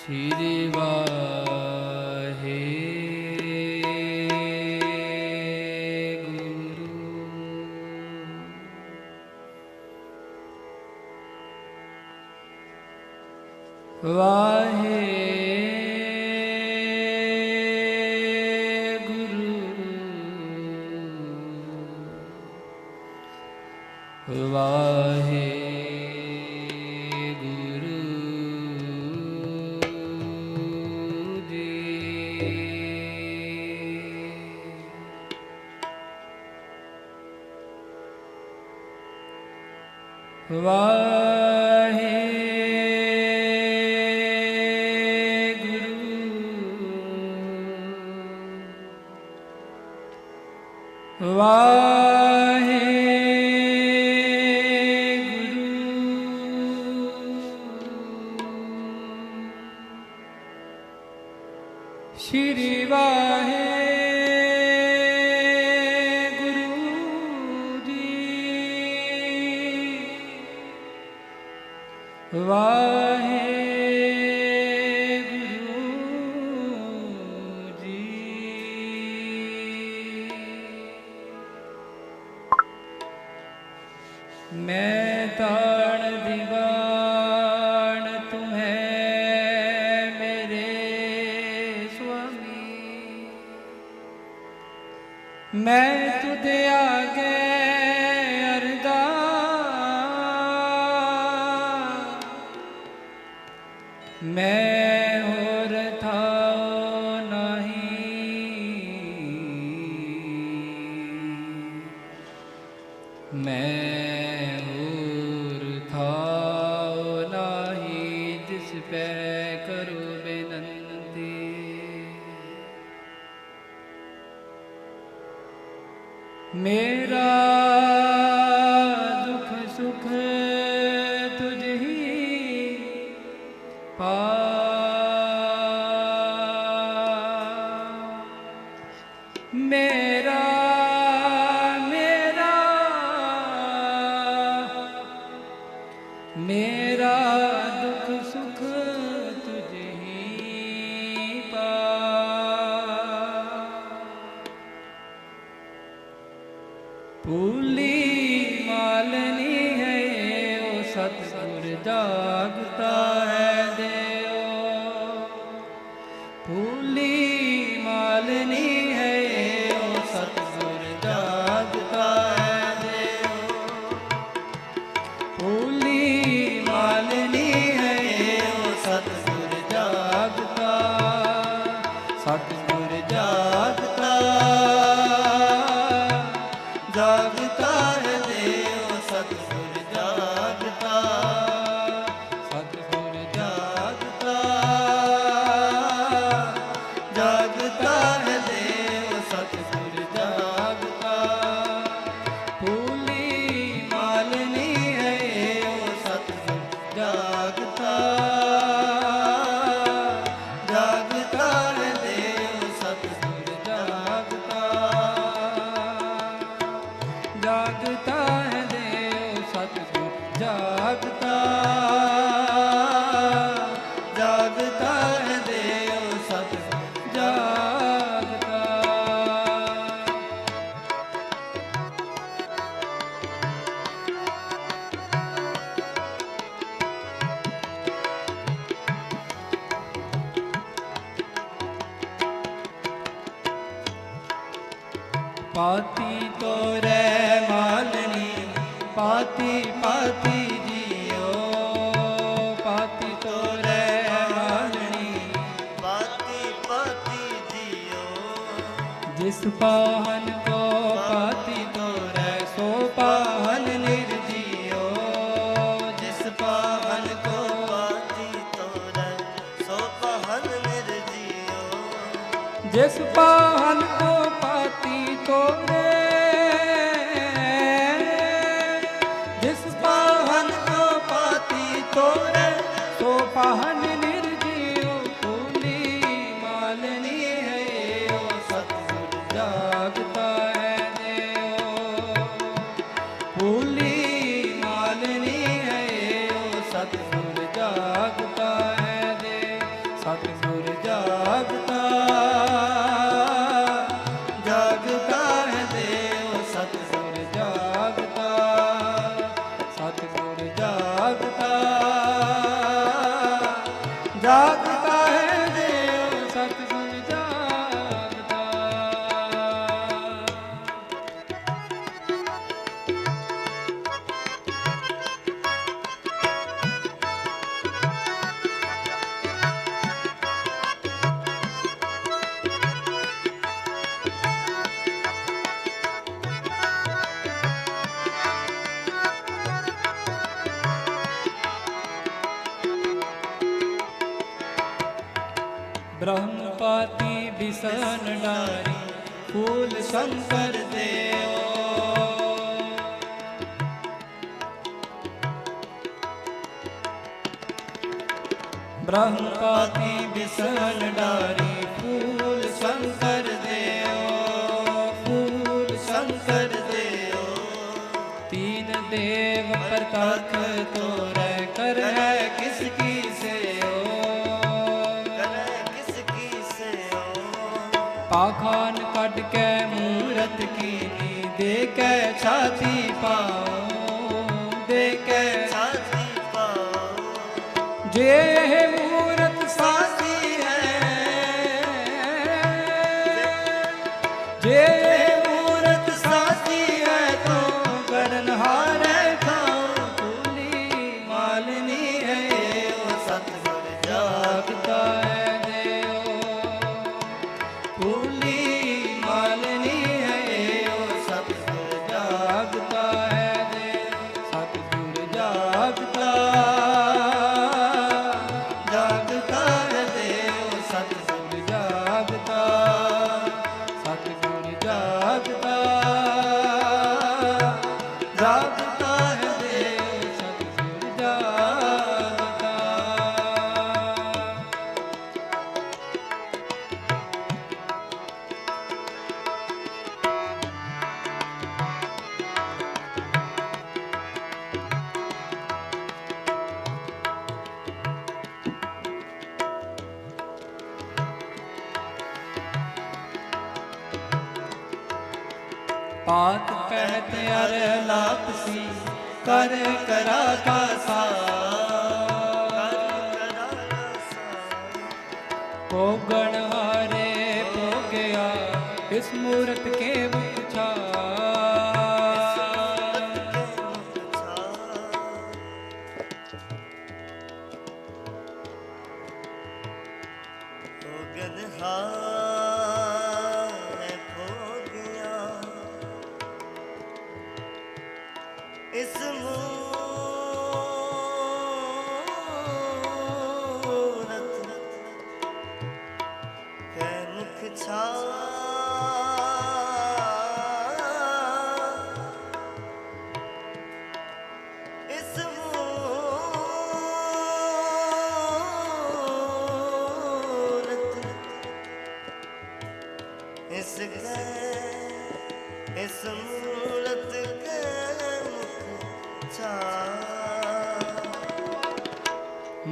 Shri Waheguru. Waheguru. ਵਾਹੇ Love. ਜੀ ਮੈਂ ਤਾਣ ਦੀਵਾਨ ਤੂੰ ਹੈ ਮੇਰੇ ਸੁਆਮੀ। ਮੈਂ ਤੁਧ ਆਗੇ ਭੂਲੀ ਹੈ ਉਹ ਸਤਿਗੁਰ ਜਾਗਤਾ ਹੈ। ਪਾਤੀ ਤੋਰੇ ਮਾਲਣੀ ਪਾਤੀ ਪਾਤੀ ਜੀਓ। ਪਾਤੀ ਤੋਰੇ ਮਾਲਣੀ ਪਾਤੀ ਪਾਤੀ ਜੀਓ। ਜਿਸ ਪਾਹਨ ਕੋ ਪਾਤੀ ਤੋਰੇ, ਸੋ ਪਾਹਨ ਨਿਰਜੀਓ। ਜਿਸ ਪਾਹਨ ਕੋ ਪਾਤੀ ਤੋਰੈ, ਸੋ ਪਾਹਨ ਨਿਰ ਜੀਓ ਜਿਸ ਪਾਹਨ ਕੋ ਪਾਤੀ ਬ੍ਰਹਮਪਾਤੀ ਬਿਸਨ ਡਾਰੀ ਫੂਲ ਸ਼ੰਕਰ ਦੇਓ ਬ੍ਰਹਮਪਾਤੀ ਬਿਸਨ ਡਾਰੀ ਫੂਲ ਸ਼ੰਕਰ ਦੇਓ ਫੂਲ ਸ਼ੰਕਰ ਦੇਓ ਤੀਨ ਦੇਵ ਪ੍ਰਤੱਖ ਤੋਰੈ ਕਰ ਹੈ ਕਿਸ ਪਾਖਾਨ ਕੱਢ ਕੇ ਮੂਰਤ ਕੀਨੀ ਦੇ ਕੇ ਛਾਤੀ ਪਾਉ ਦੇ ਕੇ ਸਾਥੀ ਪਾਓ ਜੇ ਇਹ ਮੂਰਤ ਸਾਚੀ ਪਾਤ ਪਹਿਤ ਅਰ ਲਾਪਸੀ, ਕਰ ਕਰਾ ਕਾਸਾ ਪੋਗਣ ਹਾਰੇ ਪੋਗਿਆ ਇਸ ਮੂਰਤ ਕੇ ਮੁਖ ਛਾ ਇਸ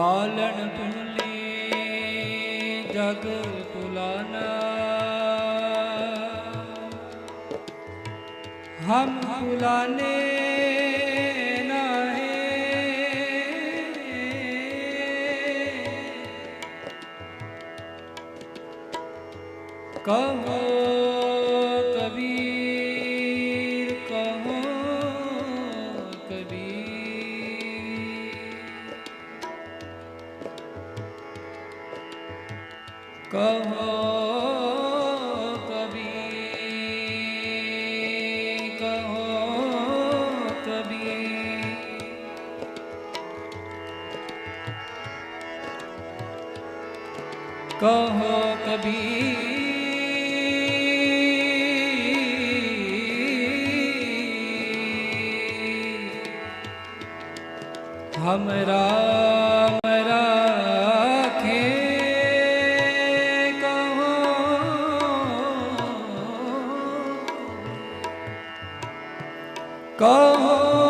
ਮਾਲਣ ਪੁਨਲੀ ਜਗ ਪੁਲਾਨਾ। ਹਮ ਪੁਲਾਨੇ ਕਹੋ कहो कभी हमरा कहो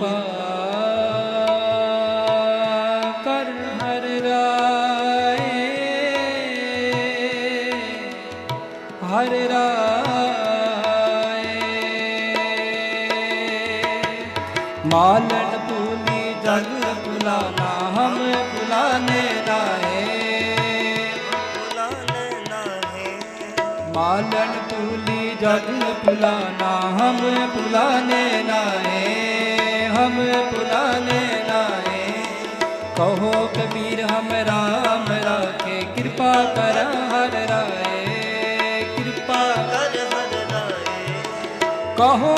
ਕਿਰਪਾ ਕਰ ਹਰ ਰਾਏ। ਹਰ ਰਾਏ। ਜਗ ਭੁਲਾਨਾ ਹਮ ਭੁਲਾਨੇ ਮਾਲਨ ਭੂਲੀ ਜਗ ਭੁਲਾਨਾ ਹਮ ਨਾਏ हम बुलाने लाए कहो कबीर हम राम राखे कृपा कर हर राय कृपा कर हर राय कहो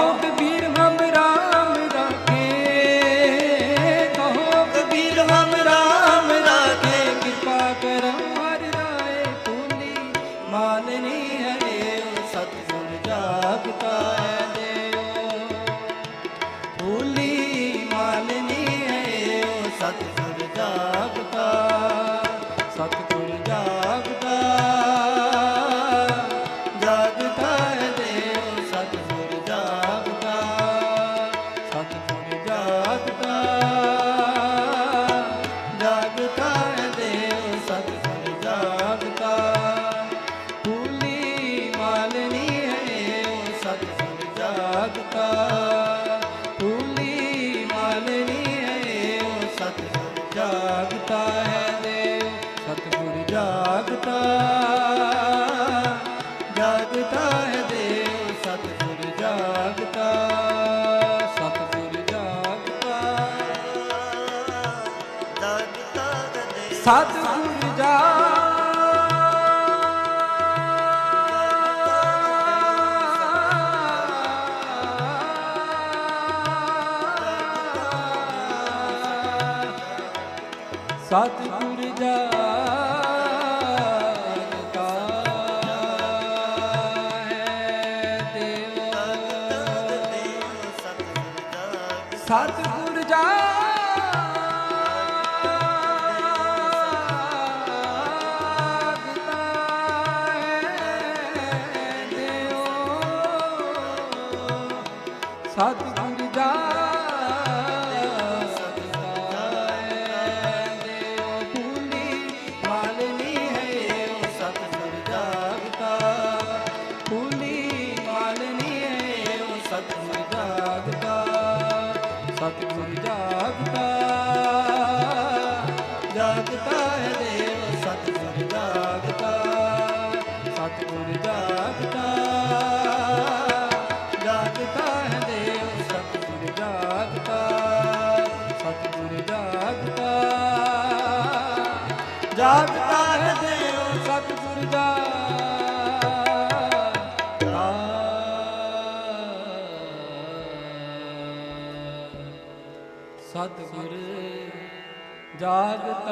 ਸਤਿਗੁਰ ਜਾ। ਸਤਿਗੁਰ ਜਾਨ ਕਾ ਹੈ ਦੇਵ ਸਤਿਗੁਰ ਜਾਨ ਸਤਿਗੁਰ ਸਤਿਗੁਰ ਜਾਗਤਾ ਜਾਗਤਾ ਹੈ ਦੇਵ ਸਤਿਗੁਰ ਜਾਗਤਾ ਸਤਿਗੁਰ ਜਾਗਤਾ